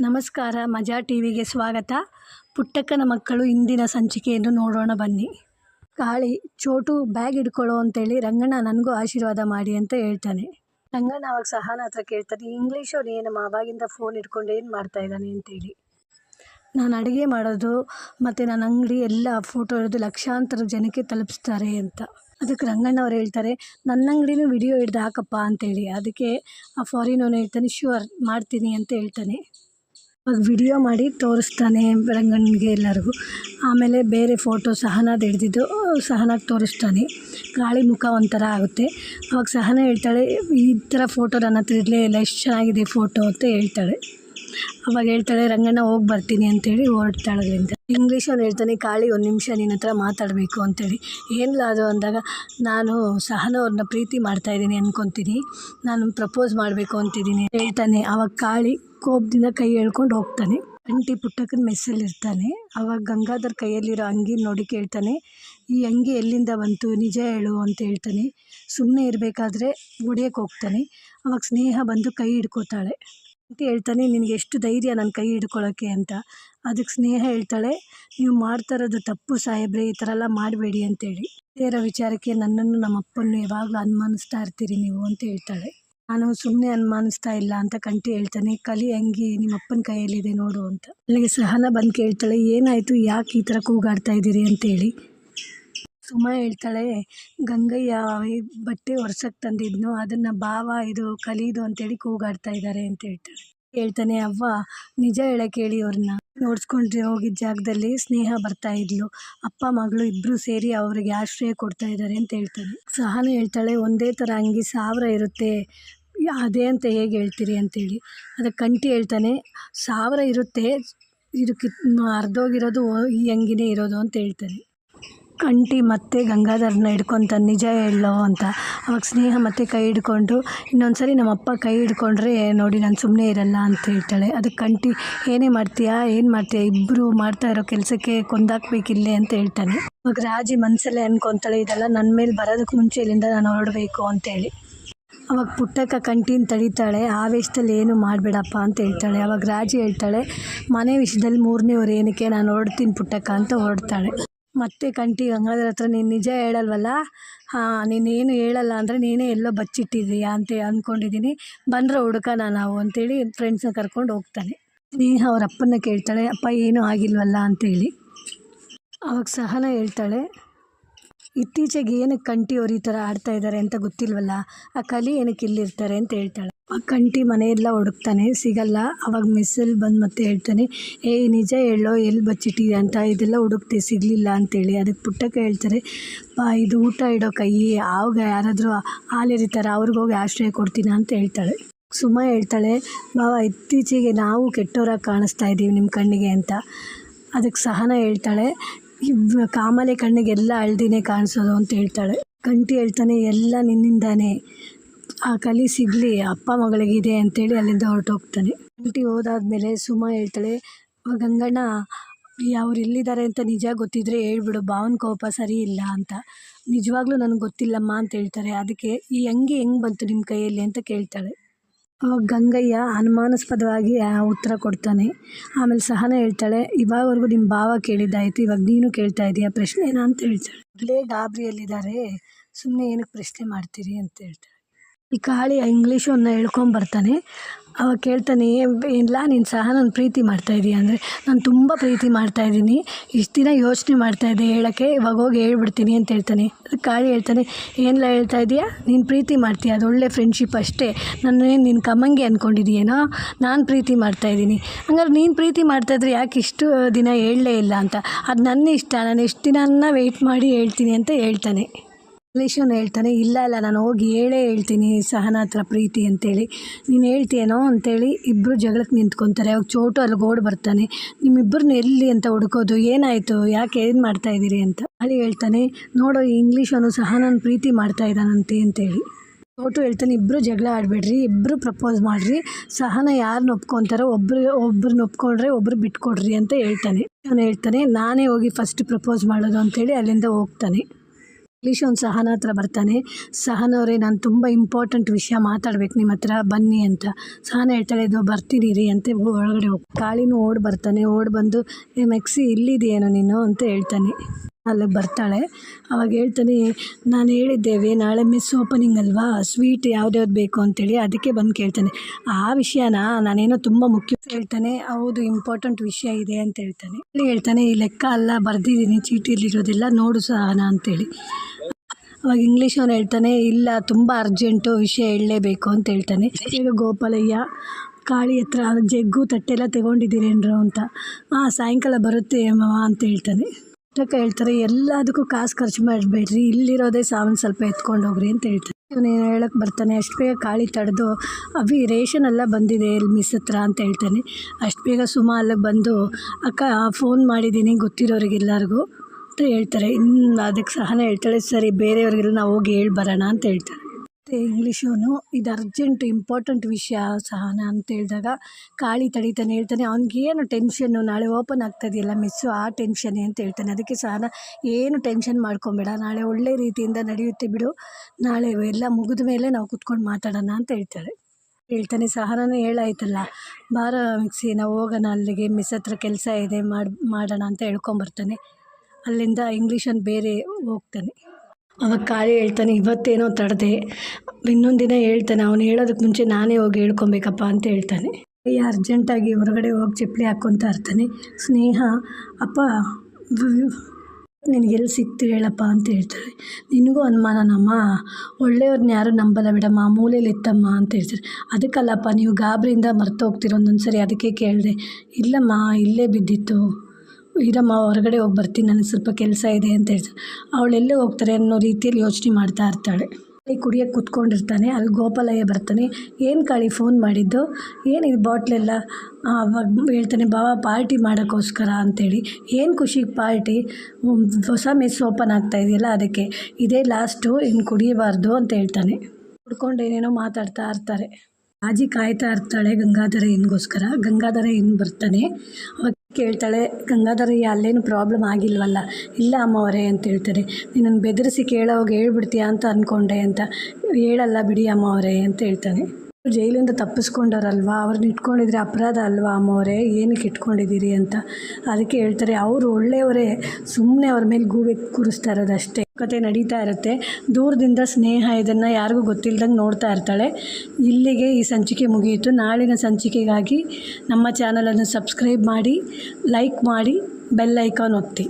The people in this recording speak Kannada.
ನಮಸ್ಕಾರ, ಮಜಾ ಟಿ ವಿಗೆ ಸ್ವಾಗತ. ಪುಟ್ಟಕ್ಕನ ಮಕ್ಕಳು ಇಂದಿನ ಸಂಚಿಕೆಯನ್ನು ನೋಡೋಣ ಬನ್ನಿ. ಕಾಳಿ ಚೋಟು, ಬ್ಯಾಗ್ ಹಿಡ್ಕೊಳ್ಳೋ ಅಂತೇಳಿ ರಂಗಣ್ಣ ನನಗೂ ಆಶೀರ್ವಾದ ಮಾಡಿ ಅಂತ ಹೇಳ್ತಾನೆ. ರಂಗಣ್ಣ ಅವಾಗ ಸಹನ ಹತ್ರ ಕೇಳ್ತಾನೆ, ಇಂಗ್ಲೀಷ್ ಅವ್ನು ಏನಮ್ಮ ಅವಾಗಿಂದ ಫೋನ್ ಹಿಡ್ಕೊಂಡು ಏನು ಮಾಡ್ತಾ ಇದ್ದಾನೆ? ಅಂತೇಳಿ. ನಾನು ಅಡುಗೆ ಮಾಡೋದು ಮತ್ತು ನನ್ನ ಅಂಗಡಿ ಎಲ್ಲ ಫೋಟೋ ಹಿಡಿದು ಲಕ್ಷಾಂತರ ಜನಕ್ಕೆ ತಲುಪಿಸ್ತಾರೆ ಅಂತ. ಅದಕ್ಕೆ ರಂಗಣ್ಣ ಅವ್ರು ಹೇಳ್ತಾರೆ, ನನ್ನ ಅಂಗಡಿನೂ ವಿಡಿಯೋ ಹಿಡ್ದು ಹಾಕಪ್ಪ ಅಂತೇಳಿ ಅದಕ್ಕೆ ಆ ಫಾರಿನವನು ಹೇಳ್ತಾನೆ ಶ್ಯೂರ್ ಮಾಡ್ತೀನಿ ಅಂತ ಹೇಳ್ತಾನೆ. ಅವಾಗ ವಿಡಿಯೋ ಮಾಡಿ ತೋರಿಸ್ತಾನೆ ರಂಗಣ್ಣನಿಗೆ ಎಲ್ಲರಿಗೂ. ಆಮೇಲೆ ಬೇರೆ ಫೋಟೋ ಸಹನಾದ ಹಿಡ್ದಿದ್ದು ಸಹನಾಗ ತೋರಿಸ್ತಾನೆ. ಗಾಳಿ ಮುಖ ಒಂಥರ ಆಗುತ್ತೆ. ಅವಾಗ ಸಹನ ಹೇಳ್ತಾಳೆ, ಈ ಥರ ಫೋಟೋ ನನ್ನ ಹತ್ರ ಇರಲೇ ಇಲ್ಲ, ಎಷ್ಟು ಚೆನ್ನಾಗಿದೆ ಫೋಟೋ ಅಂತ ಹೇಳ್ತಾಳೆ. ಅವಾಗ ಹೇಳ್ತಾಳೆ, ರಂಗಣ್ಣ, ಹೋಗಿ ಬರ್ತೀನಿ ಅಂತೇಳಿ ಹೊರಡ್ತಾಳೆ ಅಲ್ಲಿಂದ ಇಂಗ್ಲೀಷಲ್ಲಿ ಹೇಳ್ತಾನೆ ಕಾಳಿ ಒಂದು ನಿಮಿಷ ನಿನ್ನ ಹತ್ರ ಮಾತಾಡಬೇಕು ಅಂತೇಳಿ. ಏನಿಲ್ಲ ಅದು ಅಂದಾಗ, ನಾನು ಸಹನ ಅವ್ರನ್ನ ಪ್ರೀತಿ ಮಾಡ್ತಾ ಇದ್ದೀನಿ ಅನ್ಕೊತೀನಿ. ನಾನು ಪ್ರಪೋಸ್ ಮಾಡಬೇಕು ಅಂತಿದ್ದೀನಿ ಹೇಳ್ತಾನೆ. ಅವಾಗ ಕಾಳಿ ಕೋಪದಿಂದ ಕೈ ಎಳ್ಕೊಂಡು ಹೋಗ್ತಾನೆ. ಅಂಟಿ ಪುಟ್ಟಕ್ಕನ ಮೆಸ್ಸಲ್ಲಿರ್ತಾನೆ ಅವಾಗ ಗಂಗಾಧರ್ ಕೈಯಲ್ಲಿರೋ ಅಂಗಿ ನೋಡಿ ಕೇಳ್ತಾನೆ, ಈ ಅಂಗಿ ಎಲ್ಲಿಂದ ಬಂತು? ನಿಜ ಹೇಳು ಅಂತ ಹೇಳ್ತಾನೆ. ಸುಮ್ಮನೆ ಇರಬೇಕಾದ್ರೆ ಹೊಡಿಯೋಕ್ಕೆ ಹೋಗ್ತಾನೆ. ಅವಾಗ ಸ್ನೇಹ ಬಂದು ಕೈ ಹಿಡ್ಕೋತಾಳೆ. ಅಂತ ಹೇಳ್ತಾನೆ, ನಿನಗೆ ಎಷ್ಟು ಧೈರ್ಯ ನನ್ನ ಕೈ ಹಿಡ್ಕೊಳ್ಳೋಕ್ಕೆ ಅಂತ. ಅದಕ್ಕೆ ಸ್ನೇಹ ಹೇಳ್ತಾಳೆ, ನೀವು ಮಾಡ್ತಾ ಇರೋದು ತಪ್ಪು ಸಾಹೇಬ್ರೆ, ಈ ಥರ ಎಲ್ಲ ಮಾಡಬೇಡಿ ಅಂತೇಳಿ ಬೇರ ವಿಚಾರಕ್ಕೆ ನನ್ನನ್ನು ನಮ್ಮ ಅಪ್ಪನ್ನು ಯಾವಾಗಲೂ ಅನುಮಾನಿಸ್ತಾ ಇರ್ತೀರಿ ನೀವು ಅಂತ ಹೇಳ್ತಾಳೆ. ನಾನು ಸುಮ್ಮನೆ ಅನುಮಾನಿಸ್ತಾ ಇಲ್ಲ ಅಂತ ಕಂಟಿ ಹೇಳ್ತಾನೆ, ಕಲಿ ಅಂಗಿ ನಿಮ್ಮ ಅಪ್ಪನ ಕೈಯಲ್ಲಿದೆ ನೋಡು ಅಂತ. ಅಲ್ಲಿಗೆ ಸಹನ ಬಂದು ಕೇಳ್ತಾಳೆ, ಏನಾಯಿತು? ಯಾಕೆ ಈ ಥರ ಕೂಗಾಡ್ತಾ ಇದ್ದೀರಿ? ಅಂತೇಳಿ ಸುಮ ಹೇಳ್ತಾಳೆ, ಗಂಗಯ್ಯ ಬಟ್ಟೆ ಒರ್ಸಕ್ಕೆ ತಂದಿದ್ನು, ಅದನ್ನು ಬಾವ ಇದು ಕಲೀದು ಅಂತೇಳಿ ಕೂಗಾಡ್ತಾ ಇದ್ದಾರೆ ಅಂತ ಹೇಳ್ತಾಳೆ. ಹೇಳ್ತಾನೆ, ಅವ್ವ, ನಿಜ ಹೇಳಕ್ಕೆ ಹೇಳಿ ಅವ್ರನ್ನ ನೋಡ್ಸ್ಕೊಂಡ್ರೆ ಹೋಗಿದ್ದ ಜಾಗದಲ್ಲಿ ಸ್ನೇಹ ಬರ್ತಾ ಇದ್ಲು. ಅಪ್ಪ, ಮಗಳು ಇಬ್ಬರು ಸೇರಿ ಅವ್ರಿಗೆ ಆಶ್ರಯ ಕೊಡ್ತಾ ಇದ್ದಾರೆ ಅಂತ ಹೇಳ್ತಾನೆ. ಸಹನ ಹೇಳ್ತಾಳೆ, ಒಂದೇ ಥರ ಅಂಗಿ ಸಾವಿರ ಇರುತ್ತೆ. ಅದೇ ಅಂತ ಹೇಗೆ ಹೇಳ್ತೀರಿ ಅಂತೇಳಿ ಅದಕ್ಕೆ ಕಂಟಿ ಹೇಳ್ತಾನೆ, ಸಾವಿರ ಇರುತ್ತೆ ಇದು ಕಿತ್ ಅರ್ಧೋಗಿರೋದು ಈ ಅಂಗಿನೇ ಇರೋದು ಅಂತ ಹೇಳ್ತಾನೆ. ಕಂಟಿ ಮತ್ತೆ ಗಂಗಾಧರನ ಹಿಡ್ಕೊಂತ ನಿಜ ಹೇಳೋ ಅಂತ. ಅವಾಗ ಸ್ನೇಹ ಮತ್ತೆ ಕೈ ಹಿಡ್ಕೊಂಡು ಇನ್ನೊಂದು ಸರಿ ನಮ್ಮಪ್ಪ ಕೈ ಹಿಡ್ಕೊಂಡ್ರೆ, ನೋಡಿ ನಾನು ಸುಮ್ಮನೆ ಇರಲ್ಲ ಅಂತ ಹೇಳ್ತಾಳೆ. ಅದಕ್ಕೆ ಕಂಟಿ ಏನೇ ಮಾಡ್ತೀಯಾ, ಏನು ಮಾಡ್ತೀಯಾ ಇಬ್ಬರು ಮಾಡ್ತಾ ಇರೋ ಕೆಲಸಕ್ಕೆ ಕೊಂದಾಕ್ಬೇಕಿಲ್ಲೇ ಅಂತ ಹೇಳ್ತಾನೆ. ಅವಾಗ ರಾಜಿ ಮನಸ್ಸಲ್ಲೇ ಅನ್ಕೊತಾಳೆ, ಇದೆಲ್ಲ ನನ್ನ ಮೇಲೆ ಬರೋದಕ್ಕೆ ಮುಂಚೆ ಇಲ್ಲಿಂದ ನಾನು ಹೊರಡಬೇಕು ಅಂತೇಳಿ ಅವಾಗ ಪುಟ್ಟಕ್ಕ ಕಂಟಿನ ತಡಿತಾಳೆ, ಆವೇಶದಲ್ಲಿ ಏನು ಮಾಡಬೇಡಪ್ಪ ಅಂತ ಹೇಳ್ತಾಳೆ. ಅವಾಗ ರಾಜಿ ಹೇಳ್ತಾಳೆ, ಮನೆ ವಿಷಯದಲ್ಲಿ ಮೂರನೇವ್ರು ಏನಕ್ಕೆ? ನಾನು ಹೊರಡ್ತೀನಿ ಪುಟ್ಟಕ್ಕ ಅಂತ ಹೊರಡ್ತಾಳೆ. ಮತ್ತೆ ಕಂಟಿ ಗಂಗಾಧರ ಹತ್ರ ನೀನು ನಿಜ ಹೇಳಲ್ವಲ್ಲ? ಹಾಂ ನೀನೇನು ಹೇಳಲ್ಲ ಅಂದರೆ ನೀನೇ ಎಲ್ಲೋ ಬಚ್ಚಿಟ್ಟಿದ್ದೀಯಾ ಅಂತ ಅಂದ್ಕೊಂಡಿದ್ದೀನಿ ಬಂದರೆ ಹುಡುಕೋಣ ನಾವು ಅಂತೇಳಿ ಫ್ರೆಂಡ್ಸ್ನ ಕರ್ಕೊಂಡು ಹೋಗ್ತಾನೆ. ಸ್ನೇಹ ಅವ್ರ ಅಪ್ಪನ ಕೇಳ್ತಾಳೆ, ಅಪ್ಪ, ಏನೂ ಆಗಿಲ್ವಲ್ಲ? ಅಂತೇಳಿ. ಅವಾಗ ಸಹನ ಹೇಳ್ತಾಳೆ ಇತ್ತೀಚೆಗೆ ಏನಕ್ಕೆ ಅವ್ರು ಈ ಥರ ಆಡ್ತಾ ಇದ್ದಾರೆ ಅಂತ ಗೊತ್ತಿಲ್ವಲ್ಲ? ಆ ಕಲಿ ಏನಕ್ಕೆ ಇಲ್ಲಿರ್ತಾರೆ ಅಂತ ಹೇಳ್ತಾಳೆ. ಆ ಕಂಟಿ ಮನೆಯೆಲ್ಲ ಹುಡುಕ್ತಾನೆ, ಸಿಗಲ್ಲ. ಅವಾಗ ಮೆಸ್ಸಲ್ಲಿ ಬಂದು ಮತ್ತೆ ಹೇಳ್ತಾನೆ ಏಯ್ ನಿಜ ಹೇಳೋ, ಎಲ್ಲಿ ಬಚ್ಚಿಟ್ಟಿದೆ ಅಂತ? ಇದೆಲ್ಲ ಹುಡುಕ್ತೆ, ಸಿಗಲಿಲ್ಲ ಅಂತೇಳಿ. ಅದಕ್ಕೆ ಪುಟ್ಟಕ್ಕೆ ಹೇಳ್ತಾರೆ, ಬಾ, ಇದು ಊಟ ಇಡೋ ಕೈ, ಆವಾಗ ಯಾರಾದರೂ ಹಾಲೆರಿತಾರೆ ಅವ್ರಿಗೋಗಿ ಆಶ್ರಯ ಕೊಡ್ತೀನ? ಅಂತ ಹೇಳ್ತಾಳೆ. ಸುಮ ಹೇಳ್ತಾಳೆ, ಬಾವ, ಇತ್ತೀಚೆಗೆ ನಾವು ಕೆಟ್ಟವರಾಗಿ ಕಾಣಿಸ್ತಾ ಇದ್ದೀವಿ ನಿಮ್ಮ ಕಣ್ಣಿಗೆ ಅಂತ. ಅದಕ್ಕೆ ಸಹನ ಹೇಳ್ತಾಳೆ ಇವ್ ಕಣ್ಣಿಗೆ ಎಲ್ಲ ಹಳ್ದಿನೇ ಕಾಣಿಸೋದು ಅಂತ ಹೇಳ್ತಾಳೆ. ಕಂಟಿ ಹೇಳ್ತಾನೆ, ಎಲ್ಲ ನಿನ್ನಿಂದಾನೆ. ಆ ಕಲಿ ಸಿಗಲಿ, ಅಪ್ಪ ಮಗಳಿಗಿದೆ ಅಂತೇಳಿ ಅಲ್ಲಿಂದ ಹೊರಟೋಗ್ತಾನೆ. ಕಂಟಿ ಹೋದಾದ್ಮೇಲೆ ಸುಮ ಹೇಳ್ತಾಳೆ ಗಂಗಣ್ಣ ಅವ್ರು ಎಲ್ಲಿದ್ದಾರೆ ಅಂತ ನಿಜ ಗೊತ್ತಿದ್ರೆ ಹೇಳ್ಬಿಡು, ಭಾವನ ಕೋಪ ಸರಿ ಇಲ್ಲ ಅಂತ. ನಿಜವಾಗ್ಲೂ ನನಗೆ ಗೊತ್ತಿಲ್ಲಮ್ಮ ಅಂತ ಹೇಳ್ತಾರೆ. ಅದಕ್ಕೆ, ಈ ಅಂಗಿ ಹೆಂಗೆ ಬಂತು ನಿಮ್ಮ ಕೈಯಲ್ಲಿ? ಅಂತ ಕೇಳ್ತಾಳೆ. ಗಂಗಯ್ಯ ಅನುಮಾನಾಸ್ಪದವಾಗಿ ಉತ್ತರ ಕೊಡ್ತಾನೆ. ಆಮೇಲೆ ಸಹನ ಹೇಳ್ತಾಳೆ, ಇವಾಗವರೆಗೂ ನಿಮ್ಮ ಭಾವ ಕೇಳಿದ್ದಾಯ್ತು, ಇವಾಗ ನೀನು ಕೇಳ್ತಾ ಇದೀಯ ಪ್ರಶ್ನೆ ಅಂತ ಹೇಳ್ತಾಳೆ. ಇಲ್ಲೇ ಗಾಬರಿಯಲ್ಲಿದ್ದಾರೆ ಸುಮ್ಮನೆ ಏನಕ್ಕೆ ಪ್ರಶ್ನೆ ಮಾಡ್ತೀರಿ? ಅಂತ ಹೇಳ್ತಾಳೆ. ಈ ಕಾಳಿ ಇಂಗ್ಲೀಷನ್ನು ಹೇಳ್ಕೊಂಬರ್ತಾನೆ ಅವಾಗ ಕೇಳ್ತಾನೆ ಇಲ್ಲ, ನೀನು ಸಹ ನಾನು ಪ್ರೀತಿ ಮಾಡ್ತಾಯಿದ್ದೀಯ ಅಂದರೆ, ನಾನು ತುಂಬ ಪ್ರೀತಿ ಮಾಡ್ತಾ ಇದ್ದೀನಿ ಇಷ್ಟು ದಿನ ಯೋಚನೆ ಮಾಡ್ತಾ ಇದ್ದೆ ಹೇಳೋಕ್ಕೆ, ಇವಾಗ ಹೋಗಿ ಹೇಳ್ಬಿಡ್ತೀನಿ ಅಂತ ಹೇಳ್ತಾನೆ. ಅದಕ್ಕೆ ಕಾಳಿ ಹೇಳ್ತಾನೆ ಏನೆಲ್ಲ ಹೇಳ್ತಾ ಇದೀಯಾ? ನೀನು ಪ್ರೀತಿ ಮಾಡ್ತೀಯ? ಅದು ಒಳ್ಳೆ ಫ್ರೆಂಡ್ಶಿಪ್ ಅಷ್ಟೇ. ನನ್ನೇನು ನಿನ್ನ ಕಮ್ಮಂಗೆ ಅಂದ್ಕೊಂಡಿದ್ದೀಯೇನೋ ನಾನು ಪ್ರೀತಿ ಮಾಡ್ತಾಯಿದ್ದೀನಿ ಹಂಗಾರೆ ನೀನು ಪ್ರೀತಿ ಮಾಡ್ತಾಯಿದ್ರೆ ಯಾಕೆ ಇಷ್ಟು ದಿನ ಹೇಳಲೇ ಇಲ್ಲ ಅಂತ. ಅದು ನನ್ನ ಇಷ್ಟ ನಾನು ಎಷ್ಟು ದಿನ ವೆಯ್ಟ್ ಮಾಡಿ ಹೇಳ್ತೀನಿ ಅಂತ ಹೇಳ್ತಾನೆ. ಇಂಗ್ಲೀಷನ್ನು ಹೇಳ್ತಾನೆ, ಇಲ್ಲ ಇಲ್ಲ, ನಾನು ಹೋಗಿ ಹೇಳೇ ಹೇಳ್ತೀನಿ ಸಹನ ಹತ್ರ ಪ್ರೀತಿ ಅಂತೇಳಿ. ನೀನು ಹೇಳ್ತೀಯೇನೋ ಅಂತೇಳಿ ಇಬ್ಬರು ಜಗಳಕ್ಕೆ ನಿಂತ್ಕೊತಾರೆ. ಅವಾಗ ಚೋಟು ಅಲ್ಲಿ ಓಡಿ ಬರ್ತಾನೆ. ನಿಮ್ಮಿಬ್ಬರನ್ನ ಎಲ್ಲಿ ಅಂತ ಹುಡುಕೋದು? ಏನಾಯಿತು? ಯಾಕೆ ಏನು ಮಾಡ್ತಾ ಇದ್ದೀರಿ ಅಂತ ಅಲ್ಲಿ ಹೇಳ್ತಾನೆ, ನೋಡೋ, ಈ ಸಹ ನಾನು ಪ್ರೀತಿ ಮಾಡ್ತಾ ಇದ್ದಾನಂತೆ ಅಂತೇಳಿ. ಚೋಟು ಹೇಳ್ತಾನೆ ಇಬ್ಬರು ಜಗಳ ಆಡಬೇಡ್ರಿ ಇಬ್ಬರು ಪ್ರಪೋಸ್ ಮಾಡಿರಿ. ಸಹನ ಯಾರನ್ನ ಒಪ್ಕೊತಾರೋ ಒಬ್ಬರು ಒಬ್ರನ್ನ ಒಪ್ಕೊಂಡ್ರೆ ಒಬ್ಬರು ಬಿಟ್ಕೊಡ್ರಿ ಅಂತ ಹೇಳ್ತಾನೆ. ಅವನು ಹೇಳ್ತಾನೆ, ನಾನೇ ಹೋಗಿ ಫಸ್ಟ್ ಪ್ರಪೋಸ್ ಮಾಡೋದು ಅಂತೇಳಿ ಅಲ್ಲಿಂದ ಹೋಗ್ತಾನೆ. ಇಂಗ್ಲೀಷ್ ಒಂದು ಸಹನ ಹತ್ರ ಬರ್ತಾನೆ. ಸಹನ ಅವರೇ, ನಾನು ತುಂಬ ಇಂಪಾರ್ಟೆಂಟ್ ವಿಷಯ ಮಾತಾಡ್ಬೇಕು ನಿಮ್ಮ ಹತ್ರ. ಬನ್ನಿ ಅಂತ. ಸಹನ ಹೇಳ್ತಾಳೆ, ಇದು ಬರ್ತೀನಿ ಅಂತ ಒಳಗಡೆ ಹೋಗಿ ಕಾಳಿನೂ ಓಡಿ ಬರ್ತಾನೆ. ಓಡಿ ಬಂದು ಮೆಕ್ಸಿ ಇಲ್ಲಿದೆಯೇನೋ ನೀನು? ಅಂತ ಹೇಳ್ತಾನೆ. ಅಲ್ಲಿಗೆ ಬರ್ತಾಳೆ. ಅವಾಗ ಹೇಳ್ತಾನೆ, ನಾನು ಹೇಳಿದ್ದೇವೆ, ನಾಳೆ ಮಿಸ್ ಓಪನಿಂಗ್ ಅಲ್ವಾ? ಸ್ವೀಟ್ ಯಾವ್ದ್ಯಾವ್ದು ಬೇಕು ಅಂತೇಳಿ. ಅದಕ್ಕೆ ಬಂದು ಕೇಳ್ತಾನೆ. ಆ ವಿಷಯನ ನಾನೇನೋ ತುಂಬ ಮುಖ್ಯ ಹೇಳ್ತಾನೆ. ಹೌದು ಇಂಪಾರ್ಟೆಂಟ್ ವಿಷಯ ಇದೆ ಅಂತ ಹೇಳ್ತಾನೆ. ಇಲ್ಲಿ ಹೇಳ್ತಾನೆ, ಈ ಲೆಕ್ಕ ಎಲ್ಲ ಬರೆದಿದ್ದೀನಿ ಚೀಟಿಲಿರೋದೆಲ್ಲ ನೋಡು ಸಹನ ಅಂತೇಳಿ. ಅವಾಗ ಇಂಗ್ಲೀಷ್ ಅವನು ಹೇಳ್ತಾನೆ, ಇಲ್ಲ, ತುಂಬ ಅರ್ಜೆಂಟು ವಿಷಯ ಹೇಳಲೇಬೇಕು ಅಂತ ಹೇಳ್ತಾನೆ. ಈಗ ಗೋಪಾಲಯ್ಯ, ಕಾಳಿ ಹತ್ರ ಜಗ್ಗು ತಟ್ಟೆಲ್ಲ ತಗೊಂಡಿದ್ದೀರೇನ್ರು ಅಂತ. ಹಾಂ ಸಾಯಂಕಾಲ ಬರುತ್ತೆ ಮಾವ ಅಂತ ಹೇಳ್ತಾನೆ. ಅಕ್ಕ ಹೇಳ್ತಾರೆ, ಎಲ್ಲದಕ್ಕೂ ಕಾಸು ಖರ್ಚು ಮಾಡಬೇಡ್ರಿ, ಇಲ್ಲಿರೋದೇ ಸಾಮಾನು ಸ್ವಲ್ಪ ಎತ್ಕೊಂಡು ಹೋಗ್ರಿ ಅಂತ ಹೇಳ್ತಾರೆ. ಇವನು ಹೇಳಕ್ಕೆ ಬರ್ತಾನೆ, ಅಷ್ಟು ಬೇಗ ಕಾಳಿ ತಡೆದು ಅವಿ ರೇಷನ್ ಎಲ್ಲ ಬಂದಿದೆ ಇಲ್ಲಿ ಮಿಸ್ ಹತ್ರ ಅಂತ ಹೇಳ್ತಾನೆ. ಅಷ್ಟು ಬೇಗ ಸುಮಾ ಅಲ್ಲಿಗೆ ಬಂದು, ಅಕ್ಕ ಫೋನ್ ಮಾಡಿದ್ದೀನಿ ಗೊತ್ತಿರೋರಿಗೆಲ್ಲರಿಗೂ ಅಂತ ಹೇಳ್ತಾರೆ. ಇನ್ನು ಅದಕ್ಕೆ ಸಹನ ಹೇಳ್ತಾಳೆ, ಸರಿ, ಬೇರೆಯವ್ರಿಗೆಲ್ಲ ನಾವು ಹೋಗಿ ಹೇಳಿ ಬರೋಣ ಅಂತ ಹೇಳ್ತಾರೆ ಮತ್ತು ಇಂಗ್ಲೀಷವನು ಇದು ಅರ್ಜೆಂಟ್ ಇಂಪಾರ್ಟೆಂಟ್ ವಿಷಯ ಸಹನಾ ಅಂತ ಹೇಳಿದಾಗ ಕಾಳಿ ತಡೀತಾನೆ ಹೇಳ್ತಾನೆ. ಅವ್ನಿಗೇನು ಟೆನ್ಷನ್ನು ನಾಳೆ ಓಪನ್ ಆಗ್ತದೆಯಲ್ಲ ಮಿಸ್ಸು, ಆ ಟೆನ್ಷನ್ನೇ ಅಂತ ಹೇಳ್ತಾನೆ. ಅದಕ್ಕೆ ಸಹನ ಏನು ಟೆನ್ಷನ್ ಮಾಡ್ಕೊಬೇಡ, ನಾಳೆ ಒಳ್ಳೆ ರೀತಿಯಿಂದ ನಡೆಯುತ್ತೆ ಬಿಡು. ನಾಳೆ ಎಲ್ಲ ಮುಗಿದ ಮೇಲೆ ನಾವು ಕುತ್ಕೊಂಡು ಮಾತಾಡೋಣ ಅಂತ ಹೇಳ್ತಾಳೆ ಹೇಳ್ತಾನೆ ಸಹನನೇ ಹೇಳಾಯ್ತಲ್ಲ, ಬಾರ ಮಿಕ್ಸಿ, ನಾವು ಹೋಗೋಣ ಅಲ್ಲಿಗೆ, ಮಿಸ್ ಹತ್ರ ಕೆಲಸ ಇದೆ, ಮಾಡಿ, ಮಾಡೋಣ ಅಂತ ಹೇಳ್ಕೊಂಬರ್ತಾನೆ. ಅಲ್ಲಿಂದ ಇಂಗ್ಲೀಷನ್ನು ಬೇರೆ ಹೋಗ್ತಾನೆ. ಅವಾಗ ಕಾಳಿ ಹೇಳ್ತಾನೆ, ಇವತ್ತೇನೋ ತಡದೆ. ಇನ್ನೊಂದು ದಿನ ಹೇಳ್ತಾನೆ, ಅವನು ಹೇಳೋದಕ್ಕೆ ಮುಂಚೆ ನಾನೇ ಹೋಗಿ ಹೇಳ್ಕೊಬೇಕಪ್ಪ ಅಂತ ಹೇಳ್ತಾನೆ. ಅರ್ಜೆಂಟಾಗಿ ಹೊರಗಡೆ ಹೋಗಿ ಚಪ್ಪಲಿ ಹಾಕ್ಕೊತ ಇರ್ತಾನೆ. ಸ್ನೇಹ, ಅಪ್ಪ, ನಿನಗೆಲ್ಲಿ ಸಿಕ್ತು ಹೇಳಪ್ಪ ಅಂತ ಹೇಳ್ತಾರೆ. ನಿನಗೂ ಅನುಮಾನನಮ್ಮ. ಒಳ್ಳೆಯವ್ರನ್ನ ಯಾರು ನಂಬಲ್ಲ ಬಿಡಮ್ಮ. ಮೂಲೆಯಲ್ಲಿ ಇತ್ತಮ್ಮ ಅಂತ ಹೇಳ್ತಾರೆ. ಅದಕ್ಕಲ್ಲಪ್ಪ, ನೀವು ಗಾಬರಿಯಿಂದ ಮರ್ತೋಗ್ತೀರ ಒಂದೊಂದು ಸರಿ ಅದಕ್ಕೆ ಕೇಳಿದೆ. ಇಲ್ಲಮ್ಮ, ಇಲ್ಲೇ ಬಿದ್ದಿತ್ತು. ಇರಮ್ಮ, ಹೊರಗಡೆ ಹೋಗಿ ಬರ್ತೀನಿ, ನನಗೆ ಸ್ವಲ್ಪ ಕೆಲಸ ಇದೆ ಅಂತ ಹೇಳ್ತಾರೆ ಎಲ್ಲೇ ಹೋಗ್ತಾರೆ ಅನ್ನೋ ರೀತಿಯಲ್ಲಿ ಯೋಚನೆ ಮಾಡ್ತಾ ಇರ್ತಾಳೆ. ಅಲ್ಲಿ ಕುಡಿಯೋಕ್ಕೆ ಕುತ್ಕೊಂಡಿರ್ತಾನೆ, ಅಲ್ಲಿ ಗೋಪಾಲಯ್ಯ ಬರ್ತಾನೆ. ಏನು ಕಾಳಿ ಫೋನ್ ಮಾಡಿದ್ದು? ಏನಿದು ಬಾಟ್ಲೆಲ್ಲ ಅವಾಗ ಹೇಳ್ತಾನೆ, ಬಾವ ಪಾರ್ಟಿ ಮಾಡೋಕ್ಕೋಸ್ಕರ ಅಂತೇಳಿ. ಏನು ಖುಷಿಗೆ ಪಾರ್ಟಿ ಹೊಸ ಮೆಸ್ ಓಪನ್ ಆಗ್ತಾ ಇದೆಯಲ್ಲ ಅದಕ್ಕೆ. ಇದೇ ಲಾಸ್ಟು ಇನ್ನು ಕುಡಿಯಬಾರ್ದು ಅಂತ ಹೇಳ್ತಾನೆ. ಕುಡ್ಕೊಂಡು ಏನೇನೋ ಮಾತಾಡ್ತಾ ಇರ್ತಾರೆ. ಅಜ್ಜಿ ಕಾಯ್ತಾ ಇರ್ತಾಳೆ ಗಂಗಾಧರ ಇನ್ನಗೋಸ್ಕರ ಗಂಗಾಧರ ಇನ್ನು ಬರ್ತಾನೆ. ಅವಾಗ ಕೇಳ್ತಾಳೆ ಗಂಗಾಧರಯ್ಯ ಅಲ್ಲೇನು ಪ್ರಾಬ್ಲಮ್ ಆಗಿಲ್ವಲ್ಲ? ಇಲ್ಲ ಅಮ್ಮವರೇ, ಅಂತ ಹೇಳ್ತಾರೆ. ನಿನ್ನನ್ನು ಬೆದರಿಸಿ ಕೇಳೋವಾಗ ಹೇಳ್ಬಿಡ್ತೀಯಾ ಅಂತ ಅಂದ್ಕೊಂಡೆ ಅಂತ. ಹೇಳಲ್ಲ ಬಿಡಿ ಅಮ್ಮವರೇ, ಅಂತ ಹೇಳ್ತಾನೆ. ಜೈಲಿಂದ ತಪ್ಪಿಸ್ಕೊಂಡವರಲ್ವಾ? ಅವ್ರನ್ನ ಇಟ್ಕೊಂಡಿದ್ರೆ ಅಪರಾಧ ಅಲ್ವಾ ಅಮ್ಮವರೇ? ಏನಕ್ಕೆ ಇಟ್ಕೊಂಡಿದ್ದೀರಿ ಅಂತ. ಅದಕ್ಕೆ ಹೇಳ್ತಾರೆ, ಅವರು ಒಳ್ಳೆಯವರೇ. ಸುಮ್ಮನೆ ಅವ್ರ ಮೇಲೆ ಗೂಬೆ ಕೂರಿಸ್ತಾ ಇರೋದು ಅಷ್ಟೇ. ಕತೆ ನಡೀತಾ ಇರುತ್ತೆ. ದೂರದಿಂದ ಸ್ನೇಹ ಇದನ್ನು ಯಾರಿಗೂ ಗೊತ್ತಿಲ್ದಂಗೆ ನೋಡ್ತಾ ಇರ್ತಾಳೆ. ಇಲ್ಲಿಗೆ ಈ ಸಂಚಿಕೆ ಮುಗಿಯಿತು. ನಾಳಿನ ಸಂಚಿಕೆಗಾಗಿ ನಮ್ಮ ಚಾನಲನ್ನು ಸಬ್ಸ್ಕ್ರೈಬ್ ಮಾಡಿ ಲೈಕ್ ಮಾಡಿ ಬೆಲ್ ಐಕಾನ್ ಒತ್ತಿ.